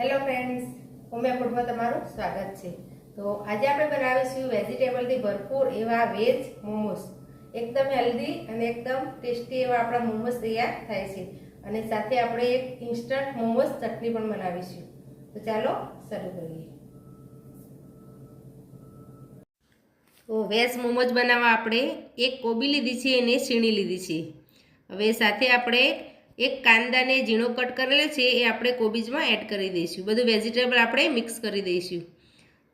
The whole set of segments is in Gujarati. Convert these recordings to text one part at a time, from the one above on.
હેલો ફ્રેન્ડ્સ હોમિયા ફૂડમાં તમારું સ્વાગત છે. તો આજે આપણે બનાવીશું વેજીટેબલથી ભરપૂર એવા વેજ મોમોસ. એકદમ હેલ્ધી અને એકદમ ટેસ્ટી એવા આપણા મોમોસ તૈયાર થાય છે. અને સાથે આપણે એક ઇન્સ્ટન્ટ મોમોસ ચટણી પણ બનાવીશું. તો ચાલો શરૂ કરીએ. તો વેજ મોમોસ બનાવવા આપણે એક કોબી લીધી છે અને છીણી લીધી છે. હવે સાથે આપણે એક કાંદાને ઝીણો કટ કરેલો છે, એ આપણે કોબીજમાં એડ કરી દઈશું. બધું વેજીટેબલ આપણે મિક્સ કરી દઈશું.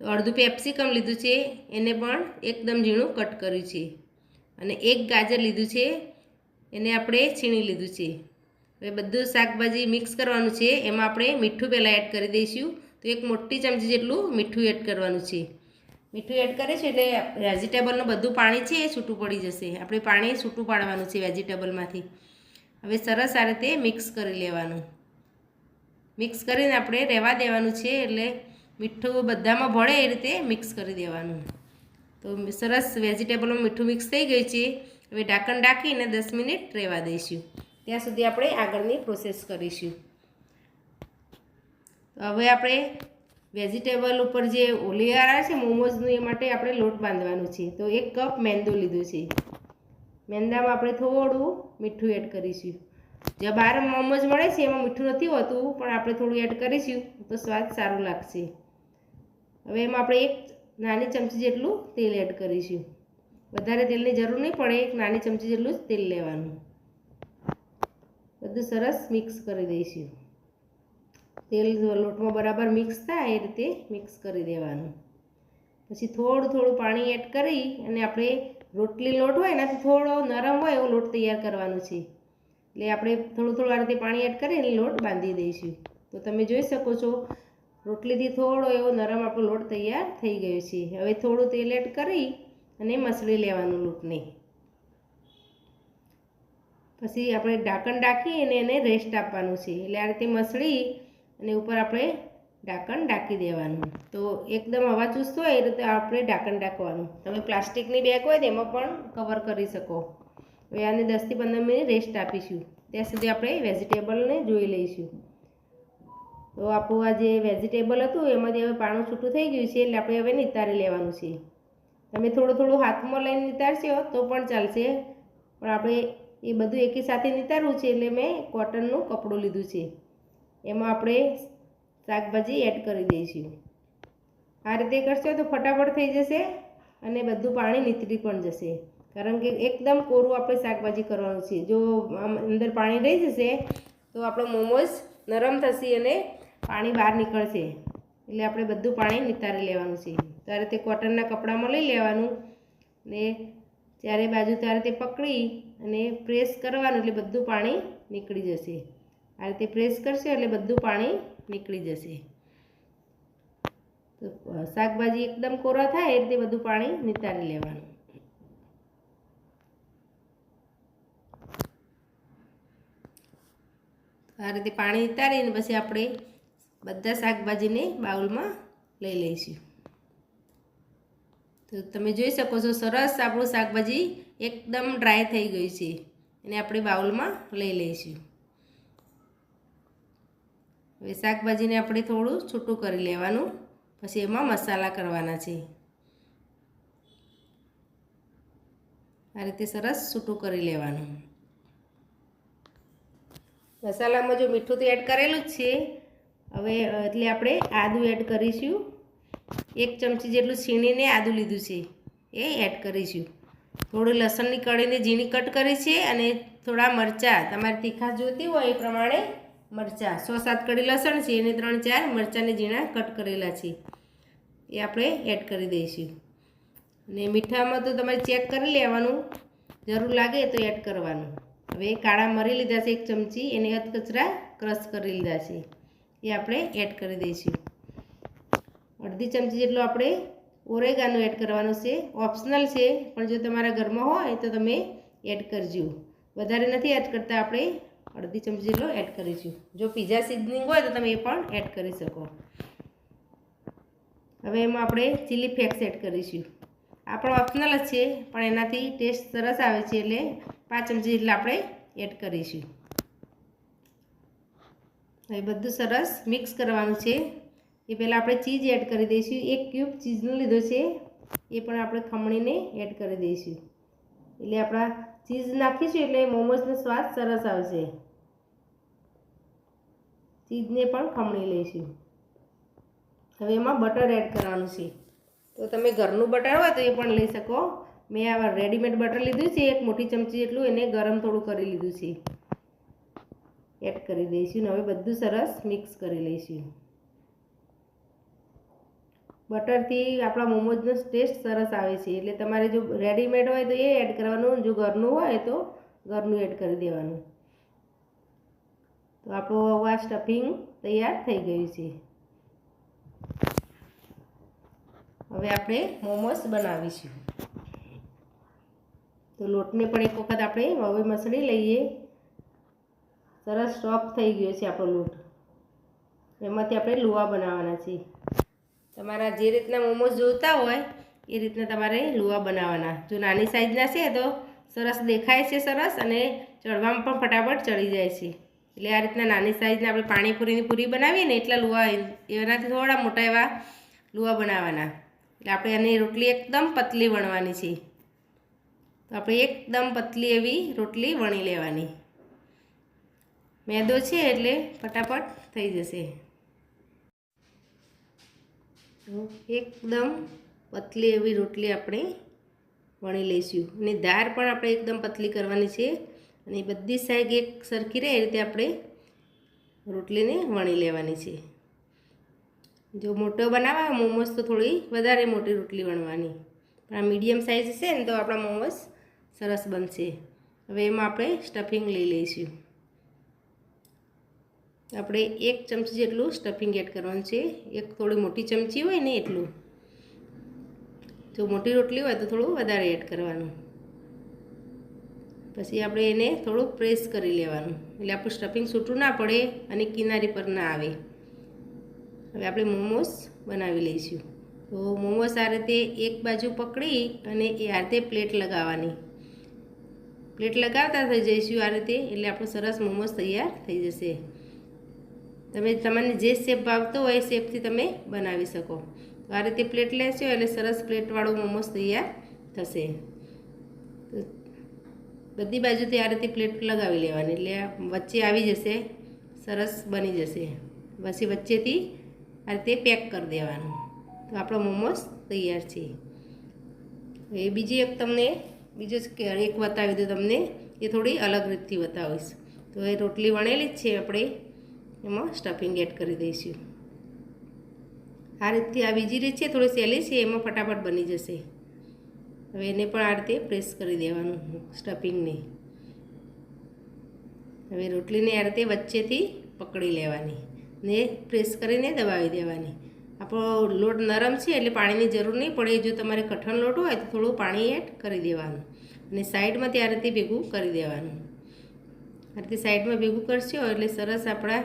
અડધું પેપ્સિકમ લીધું છે, એને પણ એકદમ ઝીણું કટ કર્યું છે. અને એક ગાજર લીધું છે, એને આપણે છીણી લીધું છે. હવે બધું શાકભાજી મિક્સ કરવાનું છે, એમાં આપણે મીઠું પહેલાં એડ કરી દઈશું. તો એક મોટી ચમચી જેટલું મીઠું એડ કરવાનું છે. મીઠું એડ કરે છે એટલે વેજીટેબલનું બધું પાણી છે એ છૂટું પડી જશે. આપણે પાણી છૂટું પાડવાનું છે વેજીટેબલમાંથી હવે સરસ આ રીતે મિક્સ કરી લેવાનું. મિક્સ કરીને આપણે રહેવા દેવાનું છે એટલે મીઠું બધામાં ભળે એ રીતે મિક્સ કરી દેવાનું. તો સરસ વેજીટેબલમાં મીઠું મિક્સ થઈ ગયું છે. હવે ઢાંકણ ઢાંકીને દસ મિનિટ રહેવા દઈશું. ત્યાં સુધી આપણે આગળની પ્રોસેસ કરીશું. તો હવે આપણે વેજીટેબલ ઉપર જે ઓલિયારા છે મોમોઝનું એ માટે આપણે લોટ બાંધવાનું છે. તો એક કપ મેંદો લીધું છે. મેંદામાં આપણે થોડું મીઠું એડ કરીશું. જે બહાર મોમોજ મળે છે, એમાં મીઠું નથી હોતું, પણ આપણે થોડું એડ કરીશું, તો સ્વાદ સારો લાગશે. હવે એમાં આપણે એક નાની ચમચી જેટલું તેલ એડ કરીશું. વધારે તેલની જરૂર નહીં પડે, એક નાની ચમચી જેટલું જ તેલ લેવાનું. બધું સરસ મિક્સ કરી દઈશું. તેલ લોટમાં બરાબર મિક્સ થાય એ રીતે મિક્સ કરી દેવાનું. પછી થોડું થોડું પાણી એડ કરી અને આપણે રોટલી લોટ હોય એનાથી થોડો નરમ હોય એવો લોટ તૈયાર કરવાનો છે. એટલે આપણે થોડું થોડું આ રીતે પાણી એડ કરીને લોટ બાંધી દઈશું. તો તમે જોઈ શકો છો, રોટલીથી થોડો એવો નરમ આપણો લોટ તૈયાર થઈ ગયો છે. હવે થોડું તેલ એડ કરી અને મસળી લેવાનું લોટને. પછી આપણે ઢાંકણ ઢાંકી અને એને રેસ્ટ આપવાનું છે. એટલે આ રીતે મસળી અને ઉપર આપણે ઢાંકણ ઢાંકી દેવાનું. તો એકદમ હવા ચૂસતો હોય એ રીતે આપણે ઢાંકણ ઢાંકવાનું. તમે પ્લાસ્ટિકની બેગ હોય તેમાં પણ કવર કરી શકો. હવે આને દસથી પંદર મિનિટ રેસ્ટ આપીશું. ત્યાં સુધી આપણે વેજીટેબલને જોઈ લઈશું. તો આપણું આ જે વેજીટેબલ હતું એમાંથી હવે પાણું છૂટું થઈ ગયું છે એટલે આપણે હવે નિતારી લેવાનું છે. તમે થોડું થોડું હાથમાં લઈને નિતારશો તો પણ ચાલશે. પણ આપણે એ બધું એકી સાથે નિતારવું છે એટલે મેં કોટનનું કપડું લીધું છે. એમાં આપણે શાકભાજી એડ કરી દઈશું. આ રીતે કરશો તો ફટાફટ થઈ જશે અને બધું પાણી નીતરી પણ જશે. કારણ કે એકદમ કોરું આપણે શાકભાજી કરવાનું છે. જો અંદર પાણી રહી જશે, તો આપણો મોમોઝ નરમ થશે અને પાણી બહાર નીકળશે. એટલે આપણે બધું પાણી નિતારી લેવાનું છે. તો રીતે કોટનના કપડામાં લઈ લેવાનું ને ચારે બાજુ ત્યારે તે પકડી અને પ્રેસ કરવાનું એટલે બધું પાણી નીકળી જશે. આ રીતે પ્રેસ કરશે એટલે બધું પાણી નીકળી જશે. તો શાકભાજી એકદમ કોરા થાય એ રીતે બધું પાણી નિતારી લેવાનું. આ રીતે પાણી નિતારીને પછી આપણે બધા શાકભાજીને બાઉલમાં લઈ લઈશું. તો તમે જોઈ શકો છો, સરસ આપણું શાકભાજી એકદમ ડ્રાય થઈ ગયું છે. એને આપણે બાઉલમાં લઈ લઈશું. હવે શાકભાજીને આપણે થોડું છૂટું કરી લેવાનું. પછી એમાં મસાલા કરવાના છે. આ રીતે સરસ છૂટું કરી લેવાનું. મસાલામાં જો મીઠું તો એડ કરેલું જ છે. હવે એટલે આપણે આદું એડ કરીશું. એક ચમચી જેટલું છીણીને આદું લીધું છે. એ એડ કરીશું. થોડું લસણની કળીને ઝીણી કટ કરી છે અને થોડા મરચાં. તમારે તીખા જોતી હોય એ પ્રમાણે મરચાં. સો સાત કડી લસણ છે, એને ત્રણ ચાર મરચાંને ઝીણા કટ કરેલા છે. એ આપણે એડ કરી દઈશું. અને મીઠામાં તો તમારે ચેક કરી લેવાનું. જરૂર લાગે તો એડ કરવાનું. હવે કાળા મરી લીધા છે, એક ચમચી. એને અધકચરા ક્રશ કરી લીધા છે. એ આપણે એડ કરી દઈશું. અડધી ચમચી જેટલું આપણે ઓરેગાનો એડ કરવાનો છે. ઓપ્શનલ છે, પણ જો તમારા ઘરમાં હોય તો તમે એડ કરજો. વધારે નથી એડ કરતા આપણે અડધી ચમચી જેટલો એડ કરીશું જો પીઝા સિઝનિંગ હોય તો તમે એ પણ એડ કરી શકો. હવે એમાં આપણે ચીલી ફ્લેક્સ એડ કરીશું. આ પણ ઓપ્શનલ જ છે, પણ એનાથી ટેસ્ટ સરસ આવે છે એટલે પાંચ ચમચી જેટલા આપણે એડ કરીશું. હવે બધું સરસ મિક્સ કરવાનું છે. એ પહેલાં આપણે ચીઝ એડ કરી દઈશું. એક ક્યુબ ચીઝનો લીધો છે, એ પણ આપણે ખમણીને એડ કરી દઈશું. એટલે આપણા ચીઝ નાખીશું એટલે મોમોઝનો સ્વાદ સરસ આવશે. ચીઝને પણ ખમણી લઈશું હવે એમાં બટર એડ કરવાનું છે. તો તમે ઘરનું બટર હોય તો એ પણ લઈ શકો. મેં આ રેડીમેડ બટર લીધું છે, એક મોટી ચમચી જેટલું, એને ગરમ થોડું કરી લીધું છે. એડ કરી દઈશું હવે બધું સરસ મિક્સ કરી લઈશું. બટરથી આપણા મોમોઝનો ટેસ્ટ સરસ આવે છે, એટલે તમારે જો રેડીમેડ હોય તો એ એડ કરવાનું, જો ઘરનું હોય તો ઘરનું એડ કરી દેવાનું. તો આપણું હવે આ સ્ટફિંગ તૈયાર થઈ ગયું છે. હવે આપણે મોમોસ બનાવીશું. તો લોટને પણ એક વખત આપણે હવે મસળી લઈએ. સરસ સોફ્ટ થઈ ગયો છે આપણો લોટ. એમાંથી આપણે લુવા બનાવવાના છે તમારા જે રીતના મોમોસ જોતા હોય, એ રીતના તમારે લુવા બનાવવાના. જો નાની સાઈઝના છે, તો સરસ દેખાય છે સરસ અને ચડવામાં પણ ફટાફટ ચડી જાય છે. એટલે આ રીતના નાની સાઈઝના આપણે પાણીપુરીની પૂરી બનાવીએ ને એટલા લુવા એનાથી થોડા મોટા એવા લુવા બનાવવાના એટલે આપણે એની રોટલી એકદમ પતલી વણવાની છે. તો આપણે એકદમ પતલી એવી રોટલી વણી લેવાની. મેદો છે એટલે ફટાફટ થઈ જશે. એકદમ પતલી એવી રોટલી આપણે વણી લઈશું. અને દાળ પણ આપણે એકદમ પતલી કરવાની છે. અને બધી સાઈડ એક સરખી રહે એ રીતે આપણે રોટલીને વણી લેવાની છે. જો મોટો બનાવવા મોમોસ તો થોડી વધારે મોટી રોટલી વણવાની. પણ આ મીડિયમ સાઇઝ છે ને, તો આપણા મોમોસ સરસ બનશે. હવે એમાં આપણે સ્ટફિંગ લઈ લઈશું. આપણે એક ચમચી જેટલું સ્ટફિંગ એડ કરવાનું છે. એક થોડી મોટી ચમચી હોય ને એટલું. જો મોટી રોટલી હોય તો થોડું વધારે એડ કરવાનું. પછી આપણે એને થોડું પ્રેસ કરી લેવાનું. એટલે આપણું સ્ટફિંગ છૂટું ના પડે અને કિનારી પર ના આવે. હવે આપણે મોમોસ બનાવી લઈશું. તો મોમોસ આ રીતે એક બાજુ પકડી અને એ આ રીતે પ્લેટ લગાવવાની. પ્લેટ લગાવતા થઈ જઈશું આ રીતે, એટલે આપણો સરસ મોમોસ તૈયાર થઈ જશે. તમે, તમને જે શેપ ભાવતો હોય એ શેપથી તમે બનાવી શકો. તો આ રીતે પ્લેટ લેશો એટલે સરસ પ્લેટવાળો મોમોસ તૈયાર થશે. બધી બાજુથી આ રીતે પ્લેટ લગાવી લેવાની. એટલે વચ્ચે આવી જશે, સરસ બની જશે. પછી વચ્ચેથી આ રીતે પેક કરી દેવાનું. તો આપણો મોમોસ તૈયાર છે. એ બીજી એક તમને, બીજો એક બતાવી દઉં તમને, એ થોડી અલગ રીતથી બતાવીશ. તો એ રોટલી વણેલી જ છે આપણે. એમાં સ્ટફિંગ એડ કરી દઈશું. આ રીતથી આ બીજી રીત છે, થોડી સહેલી છે, એમાં ફટાફટ બની જશે. હવે એને પણ આ રીતે પ્રેસ કરી દેવાનું સ્ટફિંગને હવે રોટલીને આ રીતે વચ્ચેથી પકડી લેવાની ને પ્રેસ કરીને દબાવી દેવાની. આપણો લોટ નરમ છે એટલે પાણીની જરૂર નહીં પડે, જો તમારે કઠણ લોટ હોય તો થોડું પાણી એડ કરી દેવાનું અને સાઈડમાં આ રીતે ભેગું કરી દેવાનું. આ રીતે સાઈડમાં ભેગું કરશો એટલે સરસ આપણા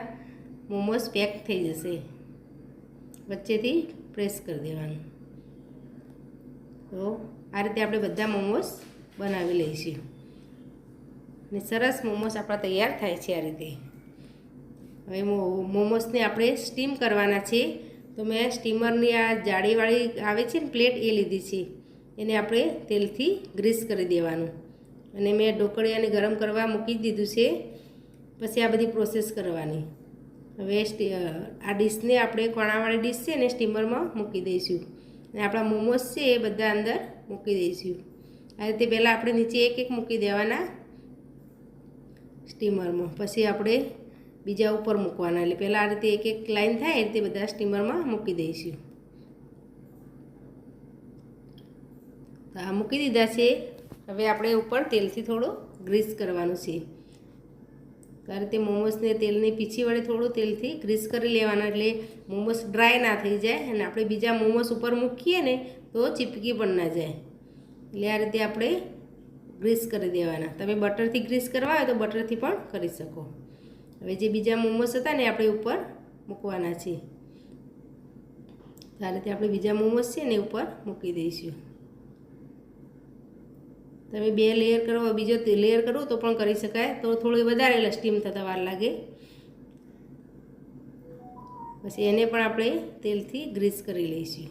મોમોસ પેક થઈ જશે. વચ્ચેથી પ્રેસ કરી દેવાનું. તો આ રીતે આપણે બધા મોમોસ બનાવી લઈશું. અને સરસ મોમોસ આપણા તૈયાર થાય છે આ રીતે. હવે મોમોસને આપણે સ્ટીમ કરવાના છે. તો મેં સ્ટીમરની આ જાળીવાળી આવે છે ને પ્લેટ એ લીધી છે. એને આપણે તેલથી ગ્રીસ કરી દેવાનું. અને મેં ઢોકળિયાને ગરમ કરવા મૂકી દીધું છે. પછી આ બધી પ્રોસેસ કરવાની. હવે આ ડીશને આપણે કોણાવાળી ડીશ છે ને સ્ટીમરમાં મૂકી દઈશું. અને આપણા મોમોસ છે એ બધા અંદર મૂકી દઈશું. આ રીતે પહેલાં આપણે નીચે એક એક મૂકી દેવાના સ્ટીમરમાં. પછી આપણે બીજા ઉપર મૂકવાના. એટલે પહેલાં આ રીતે એક એક લાઈન થાય એ રીતે બધા સ્ટીમરમાં મૂકી દઈશું. તો આ મૂકી દીધા છે. હવે આપણે ઉપર તેલથી થોડું ગ્રીસ કરવાનું છે. આ રીતે મોમોસને તેલની પીછી વડે થોડું તેલથી ગ્રીસ કરી લેવાના એટલે મોમોસ ડ્રાય ના થઈ જાય અને આપણે બીજા મોમોસ ઉપર મૂકીએ ને તો ચીપકી પણ ના જાય. એટલે આ રીતે આપણે ગ્રીસ કરી દેવાના. તમે બટરથી ગ્રીસ કરવા હોય તો બટરથી પણ કરી શકો. હવે જે બીજા મોમોસ હતા ને આપણે ઉપર મૂકવાના છે આ રીતે આપણે બીજા મોમોસ છે ને ઉપર મૂકી દઈશું. તમે બે લેયર કરો બીજો લેયર કરો તો પણ કરી શકાય. તો થોડી વધારે સ્ટીમ થતાં વાર લાગે. પછી એને પણ આપણે તેલથી ગ્રીસ કરી લઈશું.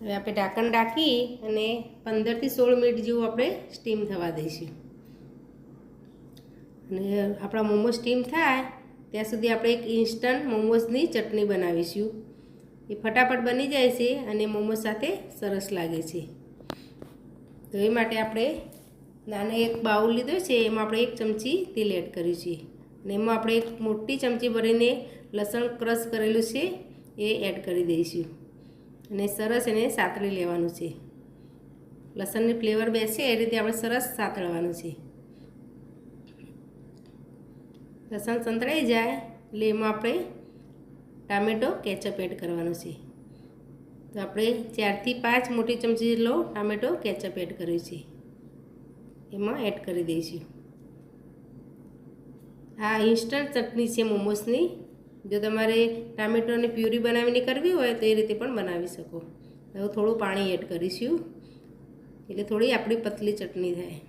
હવે આપણે ઢાંકણ ઢાંકી અને પંદરથી સોળ મિનિટ જેવું આપણે સ્ટીમ થવા દઈશું. અને આપણા મોમો સ્ટીમ થાય, ત્યાં સુધી આપણે એક ઇન્સ્ટન્ટ મોમોઝની ચટણી બનાવીશું. એ ફટાફટ બની જાય છે અને મોમો સાથે સરસ લાગે છે. તો એ માટે આપણે નાનો એક બાઉલ લીધો છે, એમાં આપણે એક ચમચી તેલ એડ કર્યું છે. અને એમાં આપણે એક મોટી ચમચી ભરીને લસણ ક્રશ કરેલું છે, એ એડ કરી દઈશું. અને સરસ એને સાતળી લેવાનું છે. લસણની ફ્લેવર બેસે, એ રીતે આપણે સરસ સાતળવાનું છે. લસણ સંતળાઈ જાય, એટલે એમાં આપણે ટામેટો, કેચઅપ એડ કરવાનો છે. તો આપણે ચારથી પાંચ મોટી ચમચી જેટલો ટામેટો કેચઅપ એડ કર્યો છે. એમાં એડ કરી દઈશું. આ ઇન્સ્ટન્ટ ચટણી છે મોમોસની જો તમારે ટામેટોને પ્યુરી બનાવીને કરવી હોય તો એ રીતે પણ બનાવી શકો. હવે થોડું પાણી એડ કરીશું. એટલે થોડી આપણી પતલી ચટણી થાય.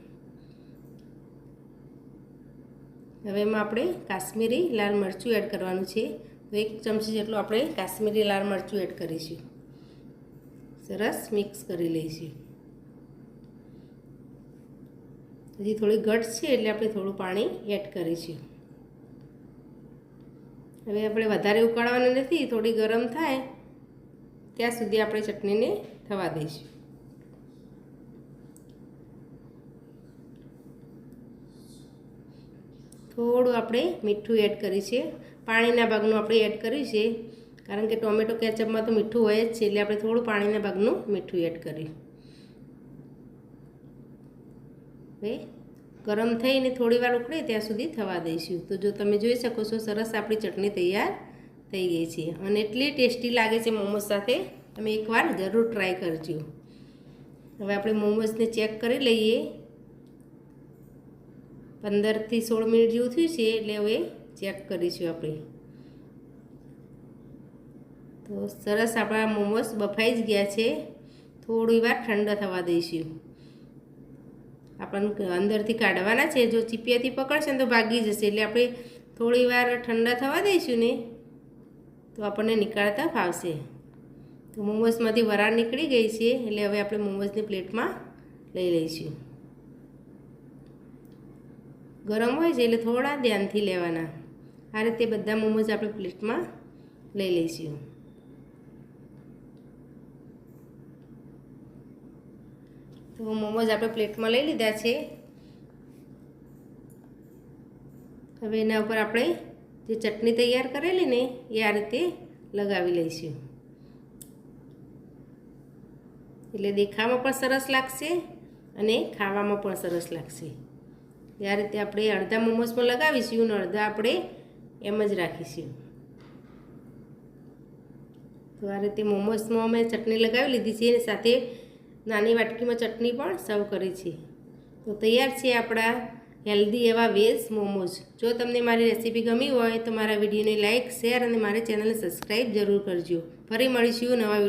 હવે એમાં આપણે કાશ્મીરી લાલ મરચું એડ કરવાનું છે. તો એક ચમચી જેટલું આપણે કાશ્મીરી લાલ મરચું એડ કરીશું. સરસ મિક્સ કરી લઈશું. હજી થોડી ઘટ છે એટલે આપણે થોડું પાણી એડ કરીશું. હવે આપણે વધારે ઉકાળવાની નથી, થોડી ગરમ થાય, ત્યાં સુધી આપણે ચટણીને થવા દઈશું. થોડું આપણે મીઠું એડ કરી છે પાણીના ભાગનું આપણે એડ કર્યું છે કારણ કે ટોમેટો કેચઅપમાં તો મીઠું હોય જ છે, એટલે આપણે થોડું પાણીના ભાગનું મીઠું એડ કર્યું હવે ગરમ થઈને થોડી વાર ઉકળે, ત્યાં સુધી થવા દઈશું. તો જો તમે જોઈ શકો છો, સરસ આપણી ચટણી તૈયાર થઈ ગઈ છે. અને એટલી ટેસ્ટી લાગે છે મોમોઝ સાથે, તમે એકવાર જરૂર ટ્રાય કરજો. હવે આપણે મોમોઝને ચેક કરી લઈએ. પંદરથી સોળ મિનિટ જેવું થયું છે, એટલે હવે ચેક કરીશું આપણે. તો સરસ આપણા મોમોસ બફાઈ જ ગયા છે. થોડી વાર ઠંડા થવા દઈશું. આપણને અંદરથી કાઢવાના છે. જો ચીપિયાથી પકડશે ને તો ભાગી જશે. એટલે આપણે થોડી વાર ઠંડા થવા દઈશું ને, તો આપણને નીકાળતા ફાવશે તો મોમોસમાંથી વરાળ નીકળી ગઈ છે. એટલે હવે આપણે મોમોસની પ્લેટમાં લઈ લઈશું. ગરમ હોય છે એટલે થોડા ધ્યાનથી લેવાના. આ રીતે બધા મોમોઝ આપણે પ્લેટમાં લઈ લઈશું. તો મોમોઝ આપણે પ્લેટમાં લઈ લીધા છે. હવે એના ઉપર આપણે જે ચટણી તૈયાર કરેલી ને એ આ રીતે લગાવી લઈશું. એટલે દેખાવામાં પણ સરસ લાગશે અને ખાવામાં પણ સરસ લાગશે. આ રીતે આપણે અડધા મોમોસમાં લગાવીશું અને અડધા આપણે એમ જ રાખીશું. તો આ રીતે મોમોસમાં અમે ચટણી લગાવી લીધી છે અને સાથે નાની વાટકીમાં ચટણી પણ સર્વ કરી છે તો તૈયાર છે આપણા હેલ્ધી એવા વેજ મોમોઝ. જો તમને મારી રેસીપી ગમી હોય તો મારા વિડીયોને લાઇક શેર અને મારી ચેનલને સબસ્ક્રાઈબ જરૂર કરજો. ફરી મળીશું નવા